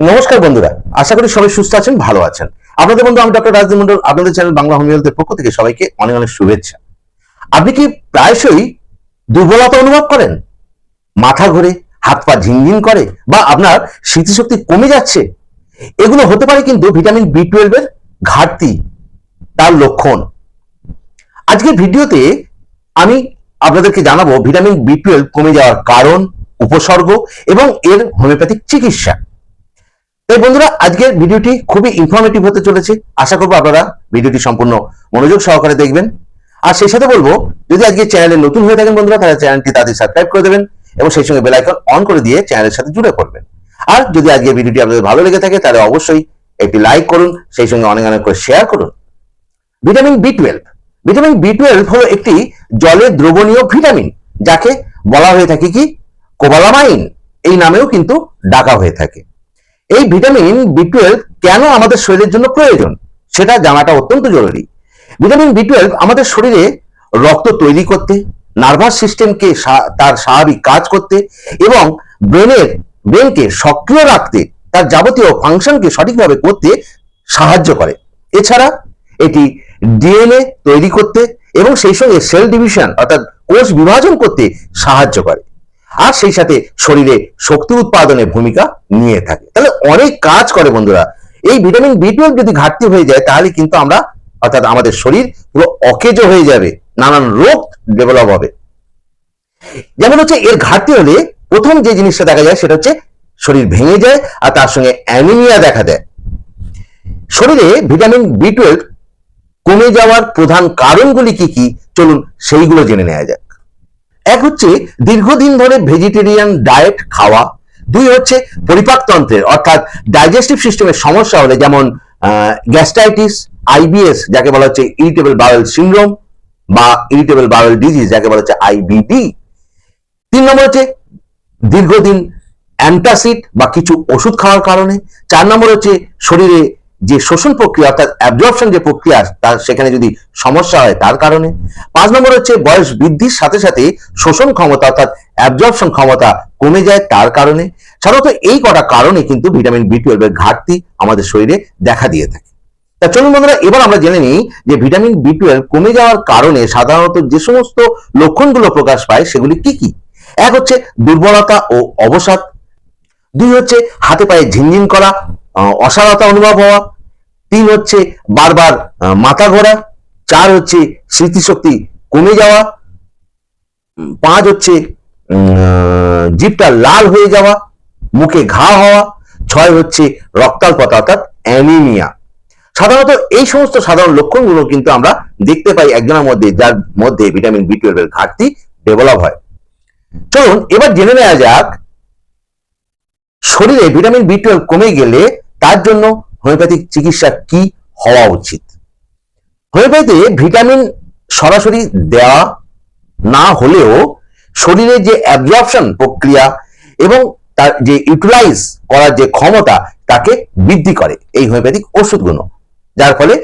নমস্কার বন্ধুরা, আশা করি সবাই সুস্থ আছেন, ভালো আছেন। আপনাদের বন্ধু, আমি ডক্টর রাজদীপ মন্ডল আপনাদের চ্যানেল বাংলা হোমিওপ্যাথের পক্ষ থেকে সবাইকে অনেক অনেক শুভেচ্ছা। আপনি কি প্রায়শই দুর্বলতা অনুভব করেন? মাথা ঘোরে, হাত পা ঝিনঝিন করে, বা আপনার স্মৃতিশক্তি কমে যাচ্ছে? এগুলো হতে পারে কিন্তু ভিটামিন বি টুয়েলভের ঘাটতি, তার লক্ষণ। আজকের ভিডিওতে আমি আপনাদেরকে জানাব ভিটামিন বি টুয়েলভ কমে যাওয়ার কারণ, উপসর্গ এবং এর হোমিওপ্যাথিক চিকিৎসা। তাই বন্ধুরা, আজকের ভিডিওটি খুবই ইনফরমেটিভ হতে চলেছে। আশা করব আপনারা ভিডিওটি সম্পূর্ণ মনোযোগ সহকারে দেখবেন। আর সেই সাথে বলব, যদি আজকে চ্যানেলে নতুন হয়ে থাকেন বন্ধুরা, তাহলে চ্যানেলটি তাদের সাবস্ক্রাইব করে দেবেন এবং সেই সঙ্গে বেল আইকন অন করে দিয়ে চ্যানেলের সাথে জুড়ে পড়বেন আর যদি আজকের ভিডিওটি আপনাদের ভালো লেগে থাকে, তাহলে অবশ্যই একটি লাইক করুন, সেই সঙ্গে অনেক অনেক করে শেয়ার করুন। Vitamin B twelve vitamin B twelve হলো একটি জলে দ্রবণীয় ভিটামিন যাকে বলা হয়ে থাকে কি? কোবালামাইন এই নামেও কিন্তু ডাকা হয়ে থাকে। এই ভিটামিন বি টুয়েলভ কেন আমাদের শরীরের জন্য প্রয়োজন? সেটা জানাটা অত্যন্ত জরুরি। ভিটামিন বি টুয়েলভ আমাদের শরীরে রক্ত তৈরি করতে নার্ভাস সিস্টেমকে তার স্বাভাবিক কাজ করতে এবং ব্রেনের, ব্রেনকে সক্রিয় রাখতে, তার যাবতীয় ফাংশনকে সঠিকভাবে করতে সাহায্য করে। এছাড়া এটি ডিএনএ তৈরি করতে এবং সেই সঙ্গে সেল ডিভিশন অর্থাৎ কোষ বিভাজন করতে সাহায্য করে। আর সেই সাথে শরীরে শক্তি উৎপাদনে ভূমিকা নিয়ে থাকে। তাহলে অনেক কাজ করে বন্ধুরা। এই ভিটামিন বি টুয়েলভ যদি ঘাটতি হয়ে যায়, তাহলে কিন্তু আমরা, অর্থাৎ আমাদের শরীর পুরো অকেজো হয়ে যাবে, নানান রোগ ডেভেলপ হবে। যেমন হচ্ছে, এর ঘাটতি হলে প্রথম যে জিনিসটা দেখা যায়, সেটা হচ্ছে শরীর ভেঙে যায় আর তার সঙ্গে অ্যানিমিয়া দেখা দেয়। শরীরে ভিটামিন বি টুয়েলভ কমে যাওয়ার প্রধান কারণগুলি কি কি? চলুন সেইগুলো জেনে নেওয়া যাক। এক হচ্ছে দীর্ঘদিন ধরে ভেজিটেরিয়ান ডায়েট খাওয়া, দুই হচ্ছে পরিপাকতন্ত্রের অর্থাৎ ডাইজেস্টিভ সিস্টেমের সমস্যা হলে যেমন গ্যাস্ট্রাইটিস আইবিএস যাকে বলা হচ্ছে ইরিটেবল বাউল সিন্ড্রোম বা ইরিটেবল বাউল ডিজিজ যাকে বলা হচ্ছে আইবিডি তিন নম্বর হচ্ছে দীর্ঘদিন অ্যান্টাসিড বা কিছু ওষুধ খাওয়ার কারণে। চার নম্বর হচ্ছে শরীরে যে শোষণ প্রক্রিয়া অর্থাৎ অ্যাবজর্পশন যে প্রক্রিয়া তার সেখানে যদি সমস্যা হয় তার কারণে। পাঁচ নম্বর হচ্ছে বয়স বৃদ্ধির সাথে সাথে শোষণ ক্ষমতা অর্থাৎ অ্যাবজর্পশন ক্ষমতা কমে যায় তার কারণে। সাধারণত এই কটা কারণে কিন্তু ভিটামিন বি টুয়েলভের ঘাটতি আমাদের শরীরে দেখা দিয়ে থাকে। তা চলুন বন্ধুরা, এবার আমরা জেনে নিই যে ভিটামিন বি টুয়েলভ কমে যাওয়ার কারণে সাধারণত যে সমস্ত লক্ষণগুলো প্রকাশ পায় সেগুলি কি কি? এক হচ্ছে দুর্বলতা ও অবসাদ। দুই হচ্ছে হাতে পায়ে ঝিনঝিন করা অসারতা অনুভব হওয়া তিন হচ্ছে বারবার মাথা ঘোরা, চার হচ্ছে স্মৃতিশক্তি কমে যাওয়া পাঁচ হচ্ছে জিপটা লাল হয়ে যাওয়া, মুখে ঘা হওয়া, ছয় হচ্ছে রক্তাল্পতা অর্থাৎ অ্যানিমিয়া। সাধারণত এই সমস্ত সাধারণ লক্ষণগুলো কিন্তু আমরা দেখতে পাই একজনের মধ্যে, যার মধ্যে ভিটামিন বি টুয়েলভের ঘাটতি ডেভেলপ হয়। চলুন, এবার জেনে নেওয়া যাক, শরীরে ভিটামিন বি টুয়েলভ কমে গেলে তার জন্য হোমিওপ্যাথিক চিকিৎসা কি হওয়া উচিত? হোমিওপ্যাথিতে ভিটামিন সরাসরি দেওয়া না হলেও শরীরে যে অ্যাবজর্পশন প্রক্রিয়া এবং তার যে ইউটিলাইজ করার যে ক্ষমতা, তাকে বৃদ্ধি করে এই হোমিওপ্যাথিক ওষুধগুলো। যার ফলে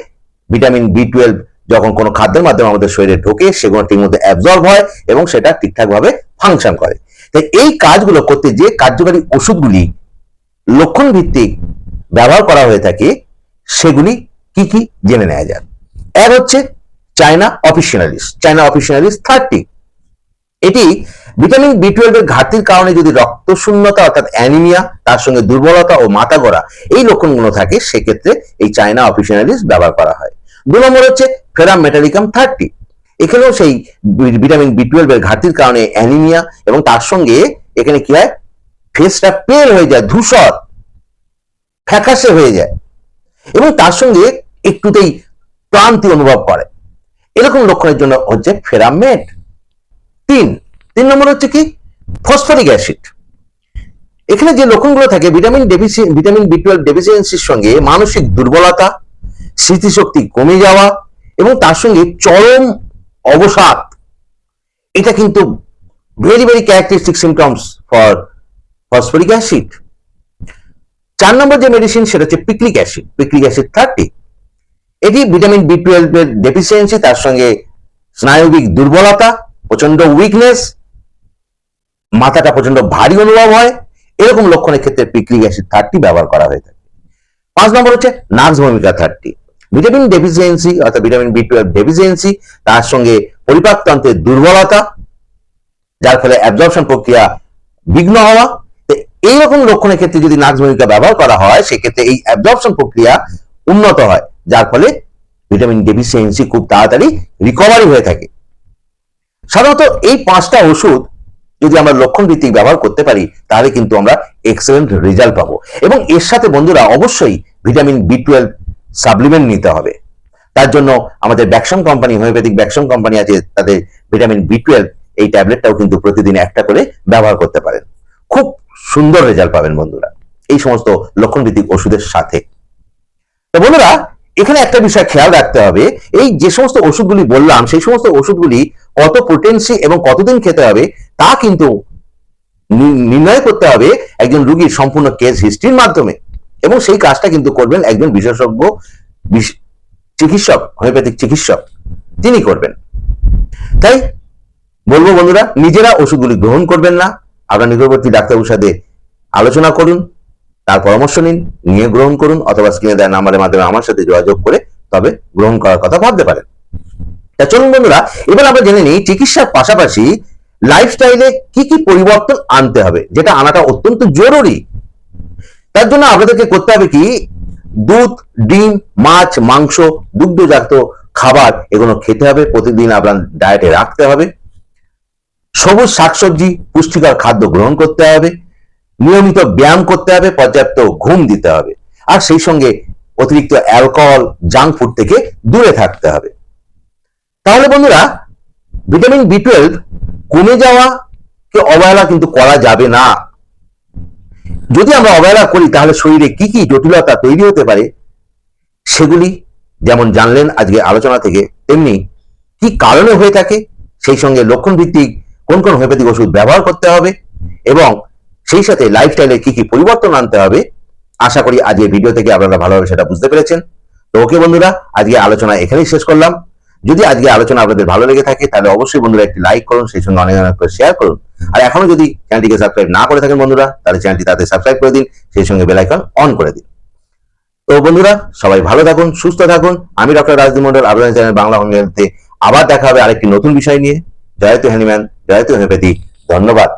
ভিটামিন বি টুয়েলভ যখন কোনো খাদ্যের মাধ্যমে আমাদের শরীরে ঢোকে, সেগুলো ঠিক মতো অ্যাবজর্ব হয় এবং সেটা ঠিকঠাকভাবে ফাংশন করে। তাই এই কাজগুলো করতে যে কার্যকারী ওষুধগুলি লক্ষণ ভিত্তিক ব্যবহার করা হয়ে থাকে, সেগুলি কি কি জেনে নেওয়া যাক। এক হচ্ছে China officinalis China officinalis thirty এটি ভিটামিন বি টুয়েলভ এর ঘাটতির কারণে যদি রক্ত শূন্যতা অর্থাৎ অ্যানিমিয়া তার সঙ্গে দুর্বলতা ও মাথা গড়া এই লক্ষণগুলো থাকে, সেক্ষেত্রে এই চায়না অফিসিয়ালিস ব্যবহার করা হয়। দু নম্বর হচ্ছে ফেরাম মেটালিকাম থার্টি এখানেও সেই ভিটামিন বি টুয়েলভ এর ঘাটতির কারণে অ্যানিমিয়া এবং তার সঙ্গে এখানে কি হয়? ফেসটা পেল হয়ে যায়, ধূসর। ফ্যাকাশে হয়ে যায়। এবং তার সঙ্গে একটুতেই ক্লান্তি অনুভব করে। এরকম লক্ষণের জন্য হচ্ছে ফেরামেট। তিন তিন নম্বর হচ্ছে কি? Phosphoric acid. এখানে যে লক্ষণগুলো থাকে, ভিটামিন ডেফিসি, ভিটামিন বি টুয়েলভ ডেফিসিয়েন্সির সঙ্গে মানসিক দুর্বলতা, স্মৃতিশক্তি কমে যাওয়া এবং তার সঙ্গে চরম অবসাদ। এটা কিন্তু very very characteristic symptoms for phosphoric acid. চার নম্বর যে মেডিসিন সেটা হচ্ছে picric acid picric acid thirty এটি ভিটামিন বি টুয়েলভ এর ডেফিসিয়েন্সি তার সঙ্গে স্নায়বিক দুর্বলতা প্রচণ্ড উইকনেস মাথাটা প্রচণ্ড ভারী অনুভব হয়। এরকম লক্ষণের ক্ষেত্রে পিক্রিক অ্যাসিড থার্টি ব্যবহার করা হয়ে থাকে। পাঁচ নম্বর হচ্ছে nux vomica thirty vitamin deficiency অর্থাৎ ভিটামিন বি টুয়েলভ ডেফিসিয়েন্সি তার সঙ্গে পরিপাকতন্ত্রের দুর্বলতা, যার ফলে অ্যাবজর্পশন প্রক্রিয়া বিঘ্ন হওয়া এইরকম লক্ষণের ক্ষেত্রে যদি নাক্স ভূমিকা ব্যবহার করা হয়, সেক্ষেত্রে এই অ্যাবজর্পশন প্রক্রিয়া উন্নত হয়, যার ফলে ভিটামিন ডেফিসিয়েন্সি খুব তাড়াতাড়ি রিকভারি হয়ে থাকে। সাধারণত এই পাঁচটা ওষুধ যদি আমরা লক্ষণ ভিত্তিক ব্যবহার করতে পারি, তাহলে কিন্তু আমরা এক্সেলেন্ট রেজাল্ট পাবো। এবং এর সাথে বন্ধুরা, অবশ্যই ভিটামিন বি টুয়েলভ সাপ্লিমেন্ট নিতে হবে। তার জন্য আমাদের Bakson company homeopathic Bakson company আছে, তাদের ভিটামিন বি টুয়েলভ এই ট্যাবলেটটাও কিন্তু প্রতিদিন একটা করে ব্যবহার করতে পারেন। খুব সুন্দর রেজাল্ট পাবেন বন্ধুরা। এই সমস্ত লক্ষণ ভিত্তিক ওষুধের সাথে। তো বন্ধুরা, এখানে একটা বিষয় খেয়াল রাখতে হবে। এই যে সমস্ত ওষুধগুলি বললাম, সেই সমস্ত ওষুধগুলি কত পোটেন্সি এবং কতদিন খেতে হবে, তা কিন্তু নির্ণয় করতে হবে একজন রুগীর সম্পূর্ণ কেস হিস্ট্রির মাধ্যমে। এবং সেই কাজটা কিন্তু করবেন একজন বিশেষজ্ঞ চিকিৎসক হোমিওপ্যাথিক চিকিৎসক। তিনি করবেন। তাই বলব বন্ধুরা, নিজেরা ওষুধগুলি গ্রহণ করবেন না। আপনার নিকটবর্তী ডাক্তারবাবুর সাথে আলোচনা করুন, তার পরামর্শ নিন, নিয়ে গ্রহণ করুন, অথবা স্ক্রিনে দেওয়া নাম্বারের মাধ্যমে আমার সাথে যোগাযোগ করে তবে গ্রহণ করার কথা ভাবতে পারেন। তা চলুন বন্ধুরা, এবার আমরা জেনে নিই চিকিৎসার পাশাপাশি লাইফস্টাইলে কি কি পরিবর্তন আনতে হবে, যেটা আনাটা অত্যন্ত জরুরি। তার জন্য আপনাদেরকে করতে হবে কি, দুধ, ডিম, মাছ, মাংস, দুগ্ধজাত খাবার এগুলো খেতে হবে, প্রতিদিন আপনার ডায়েটে রাখতে হবে। সবুজ শাকসবজি, পুষ্টিকর খাদ্য গ্রহণ করতে হবে, নিয়মিত ব্যায়াম করতে হবে, পর্যাপ্ত ঘুম দিতে হবে, আর সেই সঙ্গে অতিরিক্ত অ্যালকোহল, জাঙ্ক ফুড থেকে দূরে থাকতে হবে। তাহলে বন্ধুরা, ভিটামিন বি টুয়েলভ কমে যাওয়া কে অবহেলা কিন্তু করা যাবে না। যদি আমরা অবহেলা করি, তাহলে শরীরে কি কি জটিলতা তৈরি হতে পারে, সেগুলি যেমন জানলেন আজকে আলোচনা থেকে, তেমনি কি কারণে হয়ে থাকে, সেই সঙ্গে লক্ষণ ভিত্তিক কোন কোন হোমিওপ্যাথিক ওষুধ ব্যবহার করতে হবে এবং সেই সাথে লাইফস্টাইলে কি কি পরিবর্তন আনতে হবে, আশা করি আজকে ভিডিও থেকে আপনারা ভালোভাবে সেটা বুঝতে পেরেছেন। তো ওকে বন্ধুরা আজকে আলোচনা এখানেই শেষ করলাম। যদি আজকে আলোচনা আপনাদের ভালো লেগে থাকে, তাহলে অবশ্যই বন্ধুরা একটি লাইক করুন, সেই সঙ্গে অনেক অনেক করে শেয়ার করুন। আর এখনও যদি চ্যানেলটিকে সাবস্ক্রাইব না করে থাকেন বন্ধুরা, তাহলে চ্যানেলটি তাতে সাবস্ক্রাইব করে দিন, সেই সঙ্গে বেল আইকন অন করে দিন। তো বন্ধুরা, সবাই ভালো থাকুন, সুস্থ থাকুন। আমি ডক্টর রাজদীপ মন্ডল আপনাদের চ্যানেল বাংলা হোমিওপ্যাথিতে আবার দেখা হবে আরেকটি নতুন বিষয় নিয়ে। জয়তু হ্যানিম্যান। জয়তু হোমিওপ্যাথি ধন্যবাদ।